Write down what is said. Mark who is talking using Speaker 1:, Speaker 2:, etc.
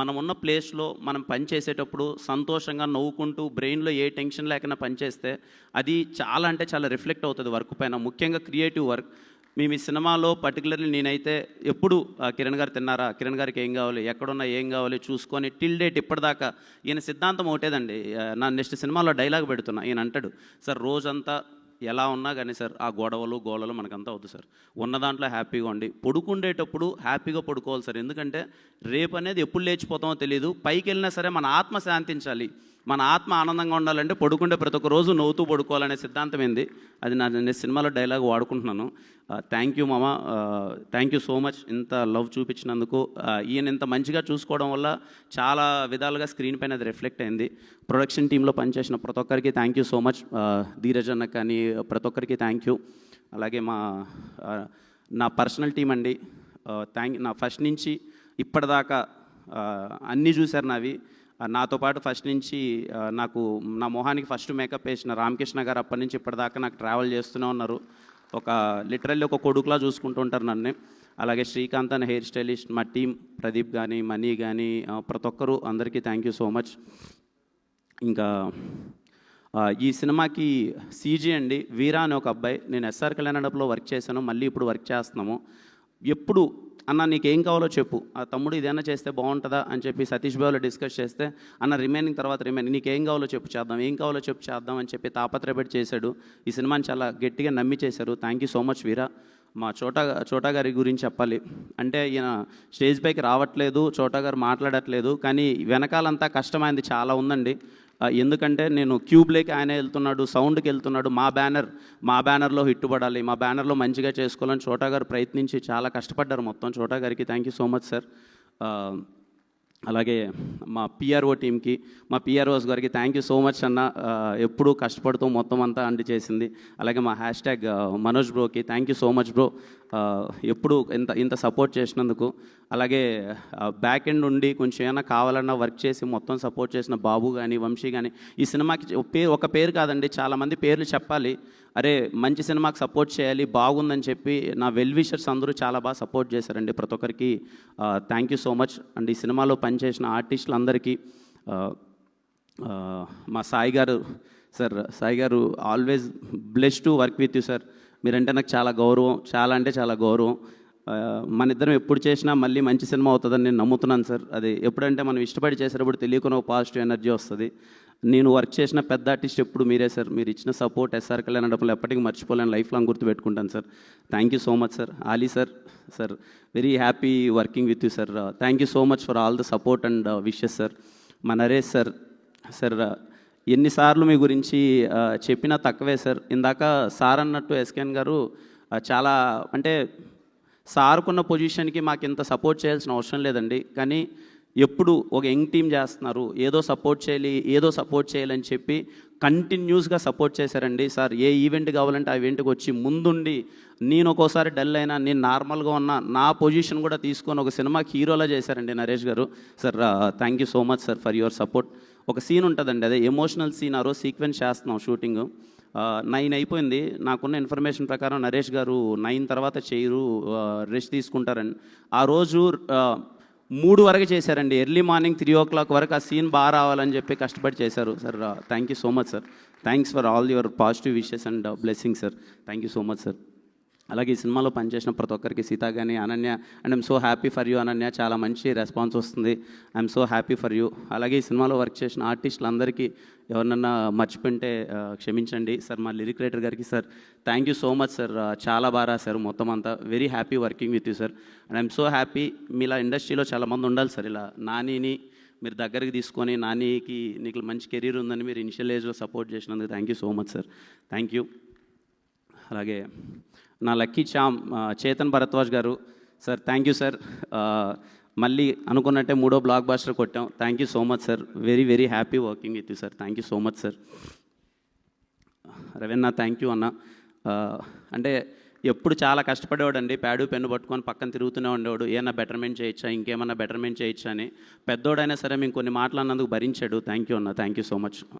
Speaker 1: మనం ఉన్న ప్లేస్లో మనం పని చేసేటప్పుడు సంతోషంగా నవ్వుకుంటూ బ్రెయిన్లో ఏ టెన్షన్ లేకుండా పనిచేస్తే అది చాలా అంటే చాలా రిఫ్లెక్ట్ అవుతుంది వర్క్ పైన. ముఖ్యంగా క్రియేటివ్ వర్క్. మేము ఈ సినిమాలో పర్టికులర్లీ నేనైతే ఎప్పుడు కిరణ్ గారు తిన్నారా? కిరణ్ గారికి ఏం కావాలి? ఎక్కడున్నా ఏం కావాలి? చూసుకొని టిల్ డేట్ ఇప్పటిదాకా ఈయన సిద్ధాంతం ఒకటేదండి. నా నెక్స్ట్ సినిమాలో డైలాగ్ పెడుతున్నా. ఈయన అంటాడు సార్ రోజంతా ఎలా ఉన్నా కానీ సార్ ఆ గొడవలు గోళలు మనకంతా అవుతుంది సార్. ఉన్న దాంట్లో హ్యాపీగా ఉండి పడుకుండేటప్పుడు హ్యాపీగా పడుకోవాలి సార్. ఎందుకంటే రేపు అనేది ఎప్పుడు లేచిపోతామో తెలియదు పైకి వెళ్ళినా సరే మన ఆత్మ శాంతించాలి. మన ఆత్మ ఆనందంగా ఉండాలంటే పడుకుంటే ప్రతి ఒక్క రోజు నవ్వుతూ పడుకోవాలనే సిద్ధాంతం ఏంది? అది నా నేను సినిమాలో డైలాగ్ వాడుకుంటున్నాను. థ్యాంక్ యూ మామ. థ్యాంక్ యూ సో మచ్ ఇంత లవ్ చూపించినందుకు. ఈయన ఇంత మంచిగా చూసుకోవడం వల్ల చాలా విధాలుగా స్క్రీన్ పైన అది రిఫ్లెక్ట్ అయింది. ప్రొడక్షన్ టీంలో పనిచేసిన ప్రతి ఒక్కరికి thank you so much Dheeraj అన్న కానీ ప్రతి ఒక్కరికి థ్యాంక్ యూ అలాగే మా నా పర్సనల్ టీం అండి. థ్యాంక్ నా ఫస్ట్ నుంచి ఇప్పటిదాకా అన్నీ చూశారు నావి. నాతో పాటు ఫస్ట్ నుంచి నాకు నా మొహానికి ఫస్ట్ మేకప్ వేసిన రామకృష్ణ గారు అప్పటి నుంచి ఇప్పటిదాకా నాకు ట్రావెల్ చేస్తూనే ఉన్నారు. ఒక లిటరల్లీ ఒక కొడుకులా చూసుకుంటూ ఉంటారు నన్ను. అలాగే శ్రీకాంత్ అని హెయిర్ స్టైలిస్ట్ మా టీం ప్రదీప్ కానీ మనీ కానీ ప్రతి ఒక్కరూ అందరికీ థ్యాంక్ యూ సో మచ్ ఇంకా ఈ సినిమాకి సీజీ అండి వీరా అనే ఒక అబ్బాయి. నేను ఎస్ఆర్ కళ్యాణడప్లో వర్క్ చేశాను మళ్ళీ ఇప్పుడు వర్క్ చేస్తున్నాము. ఎప్పుడు అన్న నీకు ఏం కావాలో చెప్పు. ఆ తమ్ముడు ఇదైనా చేస్తే బాగుంటుందా? అని చెప్పి సతీష్ బాబులో డిస్కస్ చేస్తే అన్న రిమైనింగ్ తర్వాత రిమైనింగ్. నీకు ఏం కావాలో చెప్పు చేద్దాం. ఏం కావాలో చెప్పు చేద్దాం అని చెప్పి తాపత్రయపడి చేశాడు. ఈ సినిమాని చాలా గట్టిగా నమ్మి చేశారు. Thank you so much Veera. మా చోటా చోటా గారి గురించి చెప్పాలి. అంటే ఈయన స్టేజ్ పైకి రావట్లేదు చోటా గారు మాట్లాడట్లేదు కానీ వెనకాలంతా కష్టమైంది చాలా ఉందండి. ఎందుకంటే నేను క్యూబ్లోకి ఆయన వెళ్తున్నాడు సౌండ్కి వెళ్తున్నాడు మా బ్యానర్ మా బ్యానర్లో హిట్టుబడాలి పడాలి మా బ్యానర్లో మంచిగా చేసుకోవాలని చోటా గారు ప్రయత్నించి చాలా కష్టపడ్డారు మొత్తం చోటా గారికి. Thank you so much sir అలాగే మా పిఆర్ఓ టీంకి మా పిఆర్ఓస్ గారికి థ్యాంక్ యూ సో మచ్ అన్న ఎప్పుడూ కష్టపడుతూ మొత్తం అంతా అండి చేసింది. అలాగే మా hash tag Manoj బ్రోకి thank you so much bro ఎప్పుడు ఇంత ఇంత సపోర్ట్ చేసినందుకు. అలాగే బ్యాక్ ఎండ్ ఉండి కొంచెం ఏమైనా కావాలన్నా వర్క్ చేసి మొత్తం సపోర్ట్ చేసిన బాబు కానీ వంశీ కానీ ఈ సినిమాకి ఒక పేరు ఒక పేరు కాదండి చాలామంది పేర్లు చెప్పాలి. అరే మంచి సినిమాకి సపోర్ట్ చేయాలి బాగుందని చెప్పి నా వెల్ విషర్స్ అందరూ చాలా బాగా సపోర్ట్ చేశారండి ప్రతి ఒక్కరికి. Thank you so much and ఈ సినిమాలో పనిచేసిన ఆర్టిస్టులందరికీ మా సాయి గారు సార్ సాయి గారు always bless to work with you sir మీరంటే నాకు చాలా గౌరవం చాలా అంటే చాలా గౌరవం. మన ఇద్దరం ఎప్పుడు చేసినా మళ్ళీ మంచి సినిమా అవుతుందని నేను నమ్ముతున్నాను సార్. అది ఎప్పుడంటే మనం ఇష్టపడి చేసేటప్పుడు తెలియకుండా ఒక పాజిటివ్ ఎనర్జీ వస్తుంది. నేను వర్క్ చేసిన పెద్ద ఆర్టిస్ట్ ఎప్పుడు మీరే సార్. మీరు ఇచ్చిన సపోర్ట్ ఎస్ఆర్ కళ్యాణ్ డబ్బులు ఎప్పటికీ మర్చిపోలేను life long గుర్తుపెట్టుకుంటాను sir. Thank you so much sir. Ali sir sir very happy working with you sir. Thank you so much for all the support and wishes sir. మా Naresh sir sir ఎన్నిసార్లు మీ గురించి చెప్పినా తక్కువే sir. ఇందాక sir అన్నట్టు ఎస్కేన్ గారు చాలా అంటే సార్కున్న పొజిషన్కి మాకు ఇంత సపోర్ట్ చేయాల్సిన అవసరం లేదండి. కానీ ఎప్పుడు ఒక యంగ్ టీం చేస్తున్నారు. ఏదో సపోర్ట్ చేయాలి ఏదో సపోర్ట్ చేయాలని చెప్పి కంటిన్యూస్గా సపోర్ట్ చేశారండి సార్. ఏ ఈవెంట్ కావాలంటే ఆ ఈవెంట్కి వచ్చి ముందుండి నేను ఒక్కోసారి డల్ అయినా నేను నార్మల్గా ఉన్న నా పొజిషన్ కూడా తీసుకొని ఒక సినిమాకి హీరోలా చేశారండి నరేష్ గారు. Sir thank you so much sir for your support ఒక సీన్ ఉంటుందండి. అదే ఎమోషనల్ సీన్ ఆ రోజు సీక్వెన్స్ చేస్తున్నాం షూటింగ్ నైన్ అయిపోయింది. నాకున్న ఇన్ఫర్మేషన్ ప్రకారం నరేష్ గారు నైన్ తర్వాత చేయరు రెస్ట్ తీసుకుంటారని. ఆ రోజు మూడు వరకు చేశారండి. Early morning three o'clock వరకు ఆ సీన్ బాగా రావాలని చెప్పి కష్టపడి చేశారు. Sir thank you so much sir thanks for all your positive wishes and blessing sir thank you so much sir అలాగే ఈ సినిమాలో పనిచేసిన ప్రతి ఒక్కరికి సీత కానీ Ananya and I'm so happy for you Ananya చాలా మంచి రెస్పాన్స్ వస్తుంది. I'm so happy for you. అలాగే ఈ సినిమాలో వర్క్ చేసిన ఆర్టిస్టులందరికీ ఎవరినన్నా మర్చిపోయింటే క్షమించండి. సార్ మా లిరిక్ రైటర్ గారికి sir thank you so much sir. చాలా బాగా రాశారు మొత్తం అంతా. Very happy working with you sir and I'm so happy మీలా ఇండస్ట్రీలో చాలా మంది ఉండాలి సార్. ఇలా నానిని మీరు దగ్గరికి తీసుకొని నానికి నీకు మంచి కెరీర్ ఉందని మీరు ఇనిషియల్ ఏజ్లో సపోర్ట్ చేసినందుకు thank you so much sir thank you అలాగే నా లక్కీ చామ్ చేతన్ భరద్వాజ్ గారు సార్ థ్యాంక్ యూ సార్. మళ్ళీ అనుకున్నట్టే మూడో బ్లాక్ బాస్టర్ కొట్టాం. Thank you so much sir. Very very happy working with you sir. Thank you so much sir. Raveena thank you అన్న. అంటే ఎప్పుడు చాలా కష్టపడేవాడు అండి ప్యాడు పెన్ను పట్టుకొని పక్కన తిరుగుతూనే ఉండేవాడు. ఏమన్నా బెటర్మెంట్ చేయొచ్చా? ఇంకేమన్నా బెటర్మెంట్ చేయొచ్చా అని. పెద్దోడైనా సరే మేము కొన్ని మాటలు అన్నందుకు భరించాడు. థ్యాంక్ యూ అన్న. Thank you so much